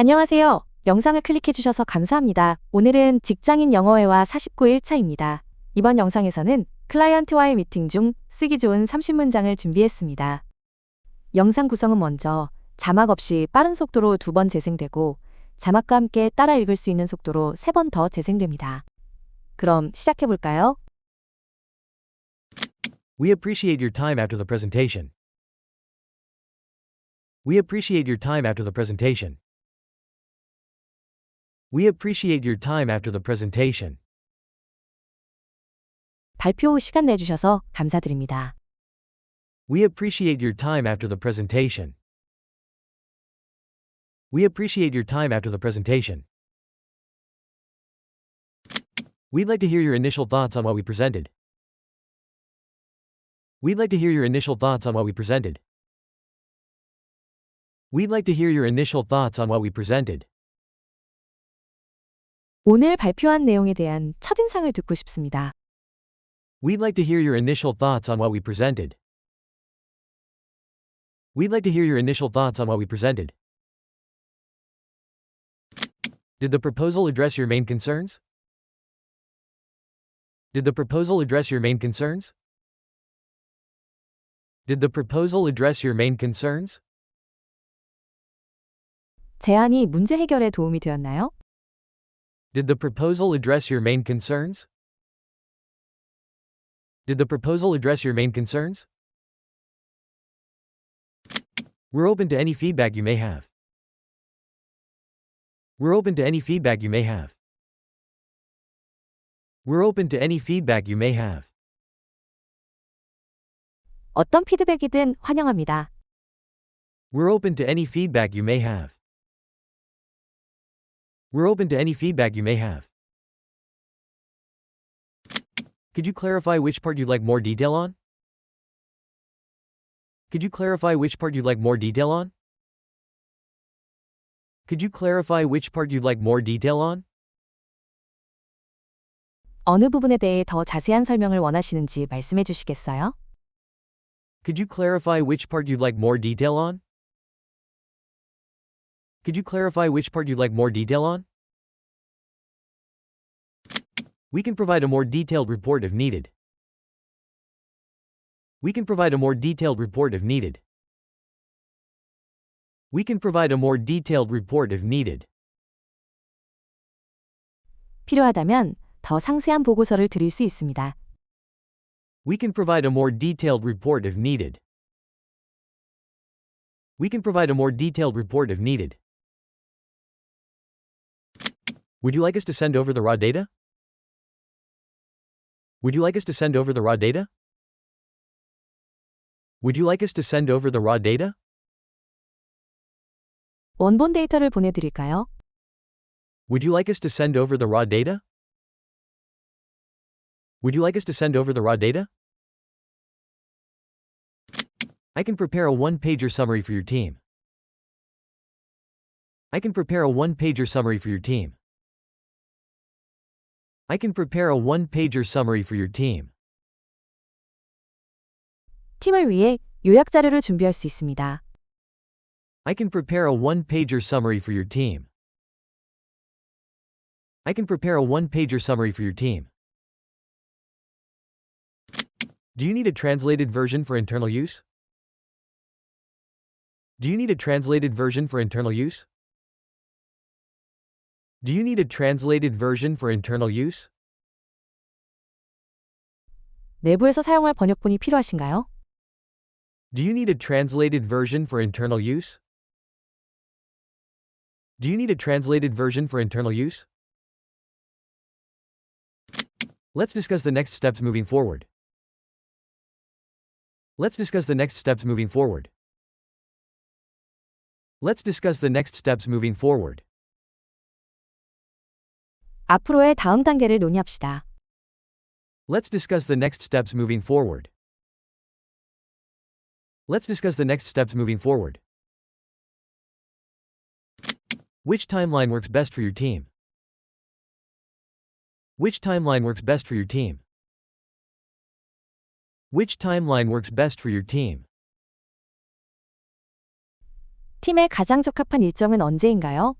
안녕하세요. 영상을 클릭해주셔서 감사합니다. 오늘은 직장인 영어회화 49일차입니다. 이번 영상에서는 클라이언트와의 미팅 중 쓰기 좋은 30문장을 준비했습니다. 영상 구성은 먼저 자막 없이 빠른 속도로 두 번 재생되고 자막과 함께 따라 읽을 수 있는 속도로 세 번 더 재생됩니다. 그럼 시작해볼까요? We appreciate your time after the presentation. We appreciate your time after the presentation. We appreciate your time after the presentation. 발표 후 시간 내주셔서 감사드립니다. We appreciate your time after the presentation. We appreciate your time after the presentation. We'd like to hear your initial thoughts on what we presented. We'd like to hear your initial thoughts on what we presented. We'd like to hear your initial thoughts on what we presented. 오늘 발표한 내용에 대한 첫인상을 듣고 싶습니다. We'd like to hear your initial thoughts on what we presented. We'd like to hear your initial thoughts on what we presented. Did the proposal address your main concerns? Did the proposal address your main concerns? Did the proposal address your main concerns? 제안이 문제 해결에 도움이 되었나요? Did the proposal address your main concerns? Did the proposal address your main concerns? We're open to any feedback you may have. We're open to any feedback you may have. We're open to any feedback you may have. 어떤 피드백이든 환영합니다. We're open to any feedback you may have. We're open to any feedback you may have. Could you clarify which part you'd like more detail on? Could you clarify which part you'd like more detail on? Could you clarify which part you'd like more detail on? 어느 부분에 대해 더 자세한 설명을 원하시는지 말씀해 주시겠어요? Could you clarify which part you'd like more detail on? Could you clarify which part you'd like more detail on? We can provide a more detailed report if needed. We can provide a more detailed report if needed. We can provide a more detailed report if needed. 필요하다면 더 상세한 보고서를 드릴 수 있습니다. We can provide a more detailed report if needed. We can provide a more detailed report if needed. Would you like us to send over the raw data? Would you like us to send over the raw data? Would you like us to send over the raw data? 원본 데이터를 보내드릴까요? Would you like us to send over the raw data? Would you like us to send over the raw data? I can prepare a one-pager summary for your team. I can prepare a one-pager summary for your team. I can prepare a one-pager summary for your team. 팀을 위해 요약 자료를 준비할 수 있습니다. I can prepare a one-pager summary for your team. I can prepare a one-pager summary for your team. Do you need a translated version for internal use? Do you need a translated version for internal use? Do you need a translated version for internal use? 내부에서 사용할 번역본이 필요하신가요? Do you need a translated version for internal use? Do you need a translated version for internal use? Let's discuss the next steps moving forward. Let's discuss the next steps moving forward. Let's discuss the next steps moving forward. 앞으로의 다음 단계를 논의합시다. Let's discuss the next steps moving forward. Let's discuss the next steps moving forward. Which timeline works best for your team? Which timeline works best for your team? Which timeline works best for your team? 팀에 가장 적합한 일정은 언제인가요?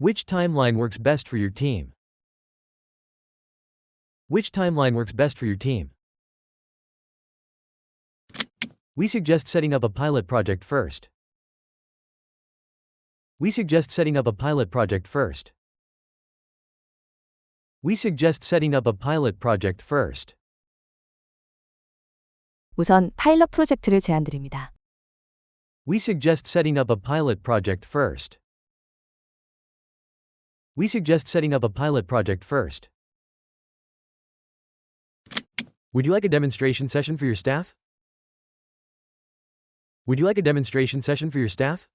Which timeline works best for your team? Which timeline works best for your team? We suggest setting up a pilot project first. We suggest setting up a pilot project first. We suggest setting up a pilot project first. 우선 파일럿 프로젝트를 제안드립니다. We suggest setting up a pilot project first. We suggest setting up a pilot project first. Would you like a demonstration session for your staff? Would you like a demonstration session for your staff?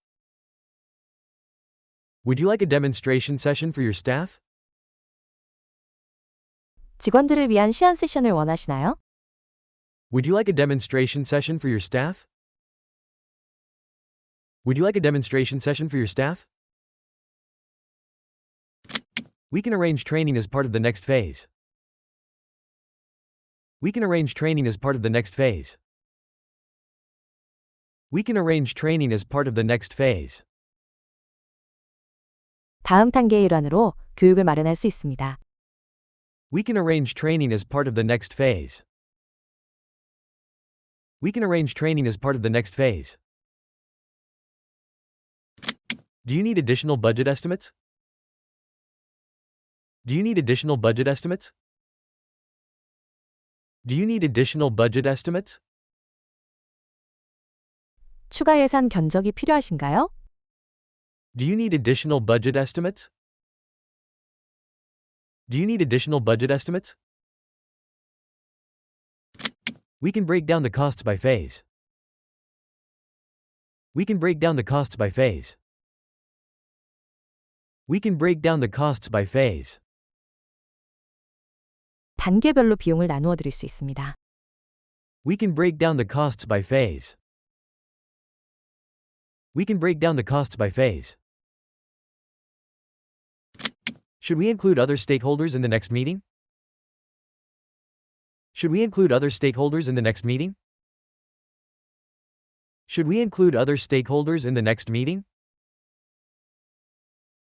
Would you like a demonstration session for your staff? 직원들을 위한 시연 세션을 원하시나요? Would you like a demonstration session for your staff? Would you like a demonstration session for your staff? We can arrange training as part of the next phase. We can arrange training as part of the next phase. We can arrange training as part of the next phase. 다음 단계의 일환으로 교육을 마련할 수 있습니다. We can arrange training as part of the next phase. We can arrange training as part of the next phase. Do you need additional budget estimates? Do you need additional budget estimates? Do you need additional budget estimates? 추가 예산 견적이 필요하신가요? Do you need additional budget estimates? Do you need additional budget estimates? We can break down the costs by phase. We can break down the costs by phase. We can break down the costs by phase. 단계별로 비용을 나누어 드릴 수 있습니다. We can break down the costs by phase. We can break down the costs by phase. Should we include other stakeholders in the next meeting? Should we include other stakeholders in the next meeting? Should we include other stakeholders in the next meeting?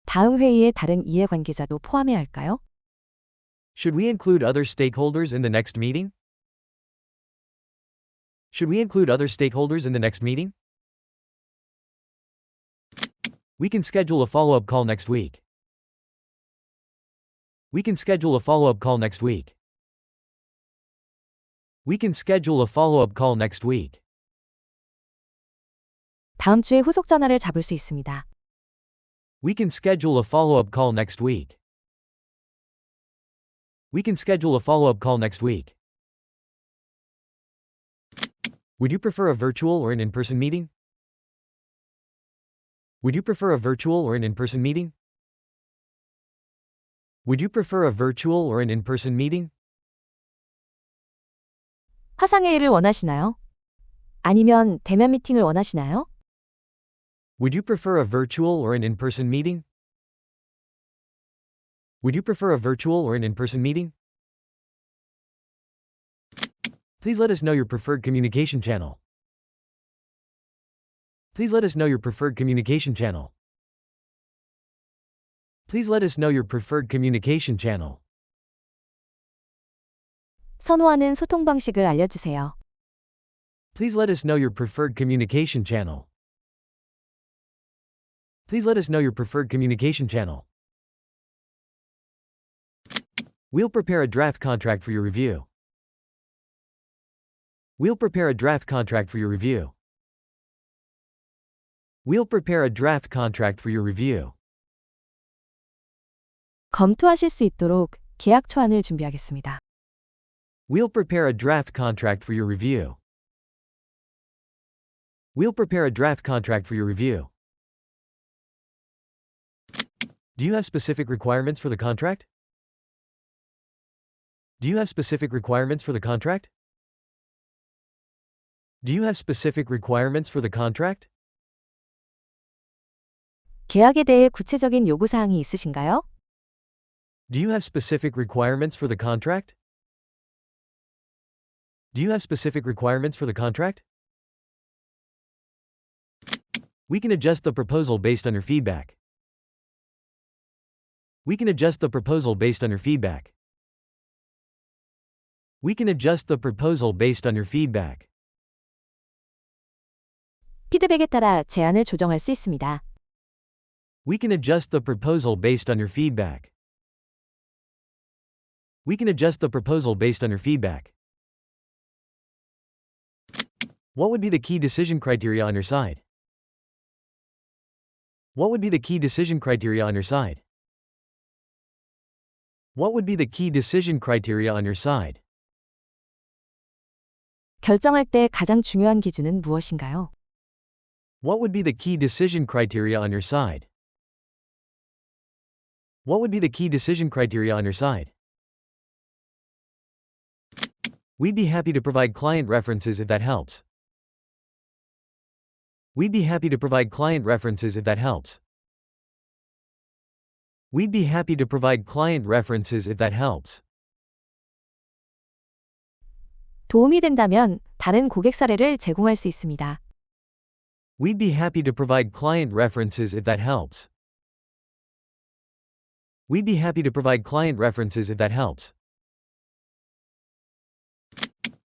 다음 회의에 다른 이해관계자도 포함해야 할까요? Should we include other stakeholders in the next meeting? Should we include other stakeholders in the next meeting? We can schedule a follow up call next week. We can schedule a follow up call next week. We can schedule a follow up call next week. 다음 주에 후속 전화를 잡을 수 있습니다. We can schedule a follow up call next week. We can schedule a follow up call next week. Would you prefer a virtual or an in person meeting? Would you prefer a virtual or an in person meeting? Would you prefer a virtual or an in person meeting? 화상회의를 원하시나요? 아니면 대면 미팅을 원하시나요? Would you prefer a virtual or an in person meeting? Would you prefer a virtual or an in person meeting? Please let us know your preferred communication channel. Please let us know your preferred communication channel. Please let us know your preferred communication channel. 선호하는 소통 방식을 알려주세요. Please let us know your preferred communication channel. Please let us know your preferred communication channel. We'll prepare a draft contract for your review. We'll prepare a draft contract for your review. We'll prepare a draft contract for your review. 검토하실 수 있도록 계약 초안을 준비하겠습니다. We'll prepare a draft contract for your review. We'll prepare a draft contract for your review. Do you have specific requirements for the contract? Do you have specific requirements for the contract? Do you have specific requirements for the contract? 계약에 대해 구체적인 요구사항이 있으신가요? Do you have specific requirements for the contract? Do you have specific requirements for the contract? We can adjust the proposal based on your feedback. We can adjust the proposal based on your feedback. We can adjust the proposal based on your feedback. 피드백에 따라 제안을 조정할 수 있습니다. We can adjust the proposal based on your feedback. We can adjust the proposal based on your feedback. What would be the key decision criteria on your side? What would be the key decision criteria on your side? What would be the key decision criteria on your side? 결정할 때 가장 중요한 기준은 무엇인가요? What would be the key decision criteria on your side? What would be the key decision criteria on your side? We'd be happy to provide client references if that helps. We'd be happy to provide client references if that helps. We'd be happy to provide client references if that helps. 도움이 된다면 다른 고객 사례를 제공할 수 있습니다. We'd be happy to provide client references if that helps. We'd be happy to provide client references if that helps.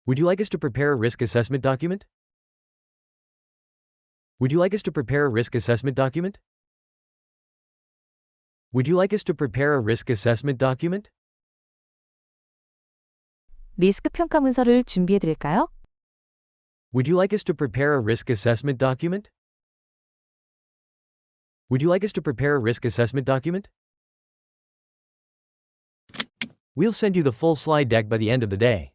Would you like us to prepare a risk assessment document? Would you like us to prepare a risk assessment document? Would you like us to prepare a risk assessment document? 리스크 평가 문서를 준비해 드릴까요? Would you like us to prepare a risk assessment document? Would you like us to prepare a risk assessment document? We'll send you the full slide deck by the end of the day.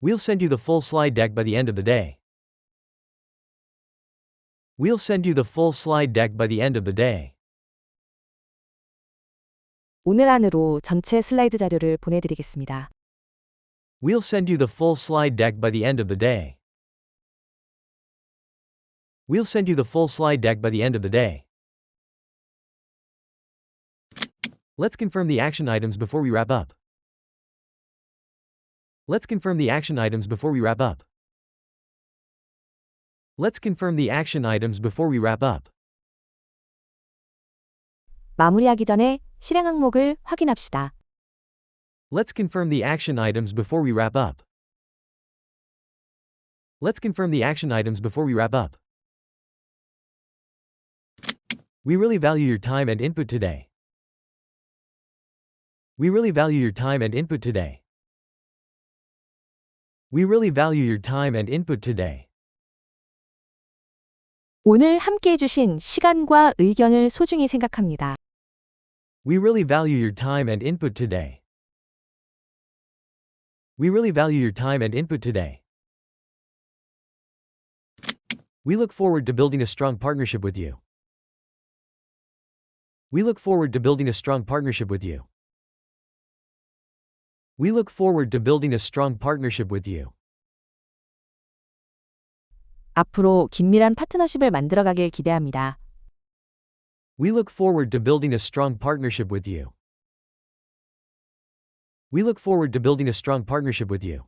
We'll send you the full slide deck by the end of the day. We'll send you the full slide deck by the end of the day. 오늘 안으로 전체 슬라이드 자료를 보내드리겠습니다. We'll send you the full slide deck by the end of the day. We'll send you the full slide deck by the end of the day. Let's confirm the action items before we wrap up. Let's confirm the action items before we wrap up. Let's confirm the action items before we wrap up. 마무리하기 전에 실행 항목을 확인합시다. Let's confirm the action items before we wrap up. Let's confirm the action items before we wrap up. We really value your time and input today. We really value your time and input today. We really value your time and input today. 오늘 함께 해주신 시간과 의견을 소중히 생각합니다. We really value your time and input today. We really value your time and input today. We look forward to building a strong partnership with you. We look forward to building a strong partnership with you. We look forward to building a strong partnership with you. 앞으로 긴밀한 파트너십을 만들어가길 기대합니다. We look forward to building a strong partnership with you. We look forward to building a strong partnership with you.